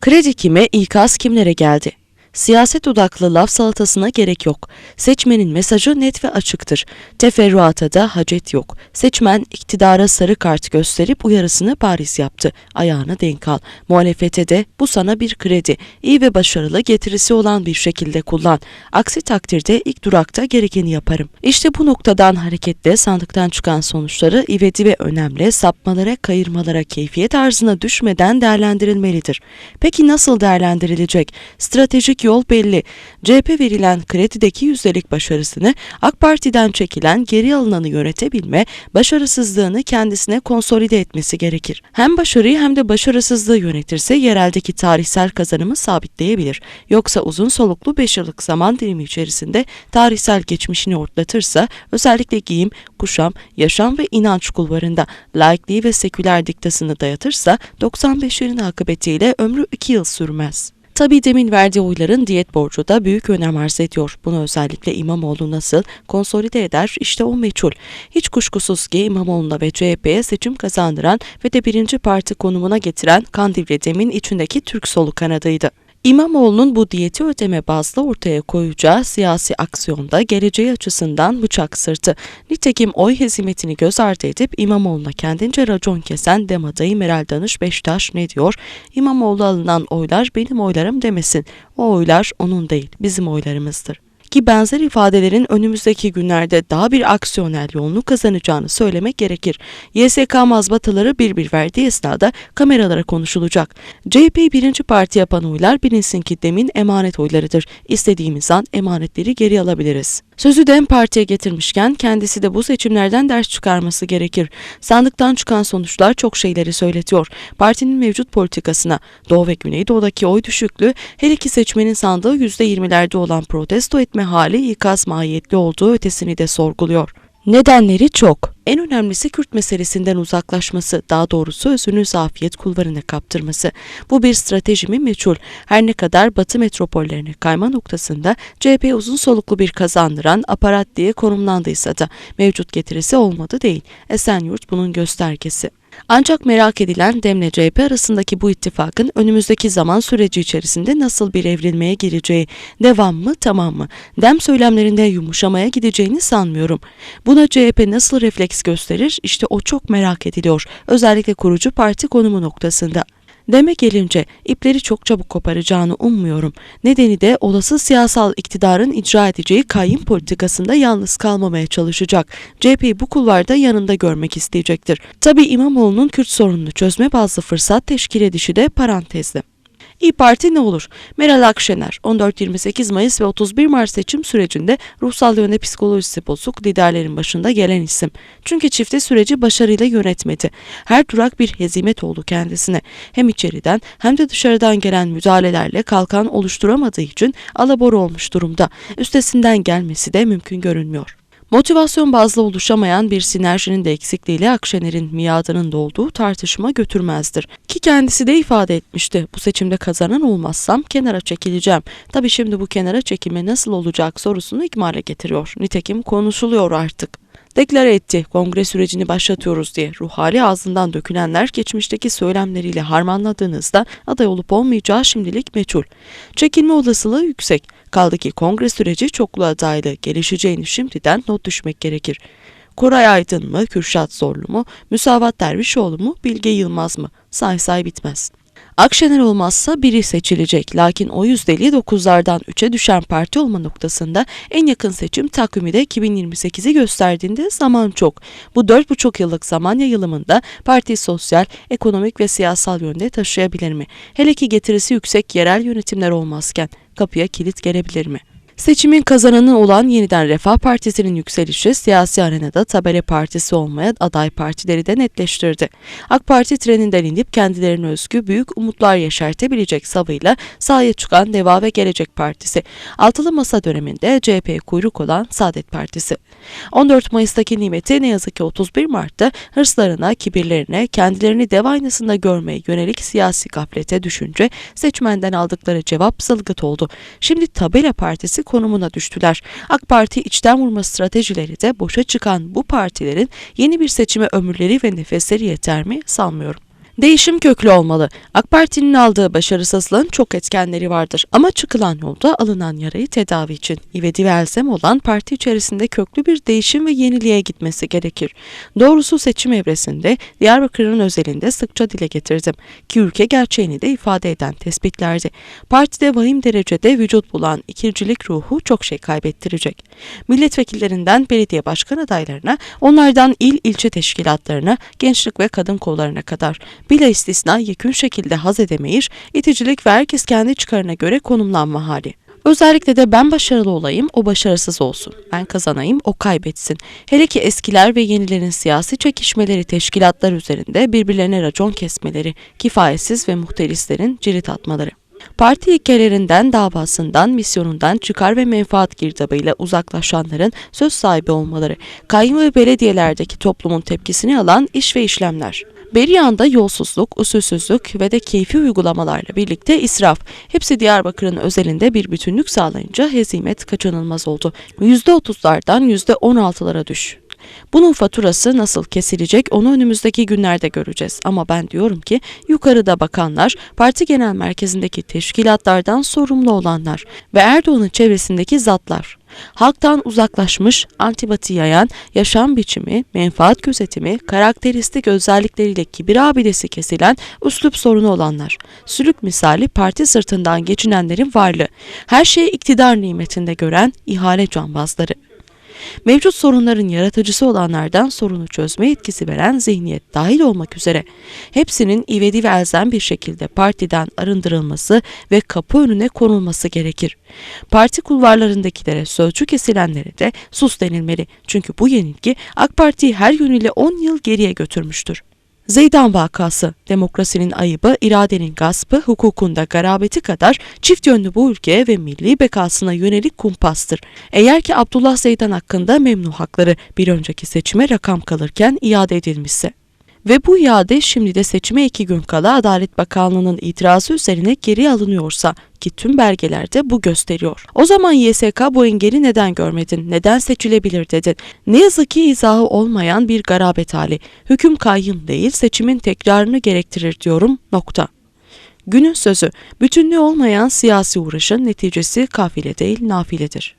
Kredi kime, ikaz kimlere geldi? Siyaset odaklı laf salatasına gerek yok. Seçmenin mesajı net ve açıktır. Teferruata da hacet yok. Seçmen iktidara sarı kart gösterip uyarısını bariz yaptı. Ayağını denk al. Muhalefete de bu sana bir kredi. İyi ve başarılı getirisi olan bir şekilde kullan. Aksi takdirde ilk durakta gerekeni yaparım. İşte bu noktadan hareketle sandıktan çıkan sonuçları ivedi ve önemli sapmalara, kayırmalara, keyfiyet arzına düşmeden değerlendirilmelidir. Peki nasıl değerlendirilecek? Stratejik yol belli. CHP verilen kredideki yüzdelik başarısını AK Parti'den çekilen geri alınanı yönetebilme, başarısızlığını kendisine konsolide etmesi gerekir. Hem başarıyı hem de başarısızlığı yönetirse yereldeki tarihsel kazanımı sabitleyebilir. Yoksa uzun soluklu 5 yıllık zaman dilimi içerisinde tarihsel geçmişini ortlatırsa özellikle giyim, kuşam, yaşam ve inanç kulvarında laikliği ve seküler diktasını dayatırsa 95'lerin akıbetiyle ömrü 2 yıl sürmez. Tabii demin verdiği oyların diyet borcu da büyük önem arz ediyor. Bunu özellikle İmamoğlu nasıl konsolide eder işte o meçhul. Hiç kuşkusuz ki İmamoğlu'na ve CHP'ye seçim kazandıran ve de birinci parti konumuna getiren Kandilli Dem'in içindeki Türk solu kanadıydı. İmamoğlu'nun bu diyeti ödeme bazlı ortaya koyacağı siyasi aksiyonda geleceği açısından bıçak sırtı. Nitekim oy hezimetini göz ardı edip İmamoğlu'na kendince racon kesen dem adayı Meral Danış Beştaş ne diyor? İmamoğlu alınan oylar benim oylarım demesin. O oylar onun değil, bizim oylarımızdır ki benzer ifadelerin önümüzdeki günlerde daha bir aksiyonel yoğunluk kazanacağını söylemek gerekir. YSK mazbataları bir bir verdiği esnada kameralara konuşulacak. CHP birinci parti yapan oylar bilinsin ki demin emanet oylarıdır. İstediğimiz an emanetleri geri alabiliriz. Sözü DEM Parti'ye getirmişken kendisi de bu seçimlerden ders çıkarması gerekir. Sandıktan çıkan sonuçlar çok şeyleri söyletiyor. Partinin mevcut politikasına, Doğu ve Güneydoğu'daki oy düşüklüğü, her iki seçmenin sandığı %20'lerde olan protesto etme hali ikaz mahiyetli olduğu ötesini de sorguluyor. Nedenleri çok. En önemlisi Kürt meselesinden uzaklaşması, daha doğrusu özünü zafiyet kulvarına kaptırması. Bu bir strateji mi meçhul. Her ne kadar Batı metropollerine kayma noktasında CHP uzun soluklu bir kazandıran aparat diye konumlandıysa da mevcut getirisi olmadı değil. Esenyurt bunun göstergesi. Ancak merak edilen Demle CHP arasındaki bu ittifakın önümüzdeki zaman süreci içerisinde nasıl bir evrilmeye gireceği, devam mı tamam mı? Dem söylemlerinde yumuşamaya gideceğini sanmıyorum. Buna CHP nasıl refleks gösterir işte o çok merak ediliyor. Özellikle kurucu parti konumu noktasında. Deme gelince ipleri çok çabuk koparacağını ummuyorum. Nedeni de olası siyasal iktidarın icra edeceği kayyum politikasında yalnız kalmamaya çalışacak. CHP'yi bu kulvarda yanında görmek isteyecektir. Tabi İmamoğlu'nun Kürt sorununu çözme bazı fırsat teşkil edişi de parantezde. İyi Parti ne olur? Meral Akşener 14-28 Mayıs ve 31 Mart seçim sürecinde ruhsal yönde psikolojisi bozuk liderlerin başında gelen isim. Çünkü çifte süreci başarıyla yönetmedi. Her durak bir hezimet oldu kendisine. Hem içeriden hem de dışarıdan gelen müdahalelerle kalkan oluşturamadığı için alabor olmuş durumda. Üstesinden gelmesi de mümkün görünmüyor. Motivasyon bazlı oluşamayan bir sinerjinin de eksikliğiyle Akşener'in miadının dolduğu tartışma götürmezdir. Ki kendisi de ifade etmişti. Bu seçimde kazanan olmazsam kenara çekileceğim. Tabii şimdi bu kenara çekilme nasıl olacak sorusunu ikmale getiriyor. Nitekim konuşuluyor artık deklare etti. Kongre sürecini başlatıyoruz diye ruh hali ağzından dökülenler geçmişteki söylemleriyle harmanladığınızda aday olup olmayacağı şimdilik meçhul. Çekilme olasılığı yüksek. Kaldı ki kongre süreci çoklu adaylı gelişeceğini şimdiden not düşmek gerekir. Koray Aydın mı, Kürşat Zorlu mu, Müsavat Dervişoğlu mu, Bilge Yılmaz mı? Say say bitmez. Akşener olmazsa biri seçilecek. Lakin o yüzdeliği 9'lardan 3'e düşen parti olma noktasında en yakın seçim takvimi de 2028'i gösterdiğinde zaman çok. Bu 4,5 yıllık zaman yayılımında parti sosyal, ekonomik ve siyasal yönde taşıyabilir mi? Hele ki getirisi yüksek yerel yönetimler olmazken kapıya kilit gelebilir mi? Seçimin kazananı olan Yeniden Refah Partisi'nin yükselişi siyasi arenada tabere partisi olmaya aday partileri de netleştirdi. AK Parti treninden inip kendilerine özgü büyük umutlar yaşartabilecek savıyla sahaya çıkan Deva ve Gelecek Partisi. Altılı Masa döneminde CHP kuyruk olan Saadet Partisi. 14 Mayıs'taki nimeti ne yazık ki 31 Mart'ta hırslarına, kibirlerine, kendilerini dev aynasında görmeye yönelik siyasi gaflete düşünce seçmenden aldıkları cevap zılgıt oldu. Şimdi Tabela Partisi konumuna düştüler. AK Parti içten vurma stratejileri de boşa çıkan bu partilerin yeni bir seçime ömürleri ve nefesleri yeter mi sanmıyorum. Değişim köklü olmalı. AK Parti'nin aldığı başarısızlığın çok etkenleri vardır. Ama çıkılan yolda alınan yarayı tedavi için ivedi ve elzem olan parti içerisinde köklü bir değişim ve yeniliğe gitmesi gerekir. Doğrusu seçim evresinde Diyarbakır'ın özelinde sıkça dile getirdim ki ülke gerçeğini de ifade eden tespitlerdi. Partide vahim derecede vücut bulan ikircilik ruhu çok şey kaybettirecek. Milletvekillerinden belediye başkan adaylarına, onlardan il ilçe teşkilatlarına, gençlik ve kadın kollarına kadar bila istisna yekün şekilde haz edemeyir, iticilik ve herkes kendi çıkarına göre konumlanma hali. Özellikle de ben başarılı olayım, o başarısız olsun. Ben kazanayım, o kaybetsin. Hele ki eskiler ve yenilerin siyasi çekişmeleri teşkilatlar üzerinde birbirlerine racon kesmeleri, kifayetsiz ve muhterislerin cirit atmaları. Parti ilkelerinden, davasından, misyonundan çıkar ve menfaat girdabıyla uzaklaşanların söz sahibi olmaları, kayyum ve belediyelerdeki toplumun tepkisini alan iş ve işlemler. Bir yanda yolsuzluk, usulsüzlük ve de keyfi uygulamalarla birlikte israf. Hepsi Diyarbakır'ın özelinde bir bütünlük sağlayınca hezimet kaçınılmaz oldu. %30'lardan %16'lara düş. Bunun faturası nasıl kesilecek onu önümüzdeki günlerde göreceğiz. Ama ben diyorum ki yukarıda bakanlar, parti genel merkezindeki teşkilatlardan sorumlu olanlar ve Erdoğan'ın çevresindeki zatlar. Halktan uzaklaşmış, antipati yayan, yaşam biçimi, menfaat gözetimi, karakteristik özellikleriyle kibir abidesi kesilen, üslup sorunu olanlar. Sülük misali parti sırtından geçinenlerin varlığı. Her şeyi iktidar nimetinde gören ihale cambazları. Mevcut sorunların yaratıcısı olanlardan sorunu çözme etkisi veren zihniyet dahil olmak üzere hepsinin ivedi ve elzem bir şekilde partiden arındırılması ve kapı önüne konulması gerekir. Parti kulvarlarındakilere sözcü kesilenlere de sus denilmeli. Çünkü bu yenilgi AK Parti'yi her yönüyle 10 yıl geriye götürmüştür. Zeydan vakası, demokrasinin ayıbı, iradenin gaspı, hukukunda garabeti kadar çift yönlü bu ülkeye ve milli bekasına yönelik kumpastır. Eğer ki Abdullah Zeydan hakkında memnu hakları bir önceki seçime rakam kalırken iade edilmişse. Ve bu iade şimdi de seçime iki gün kala Adalet Bakanlığı'nın itirazı üzerine geri alınıyorsa ki tüm belgelerde bu gösteriyor. O zaman YSK bu engeli neden görmedin, neden seçilebilir dedin. Ne yazık ki izahı olmayan bir garabet hali. Hüküm kayyım değil seçimin tekrarını gerektirir diyorum nokta. Günün sözü, bütünlüğü olmayan siyasi uğraşın neticesi kafile değil nafiledir.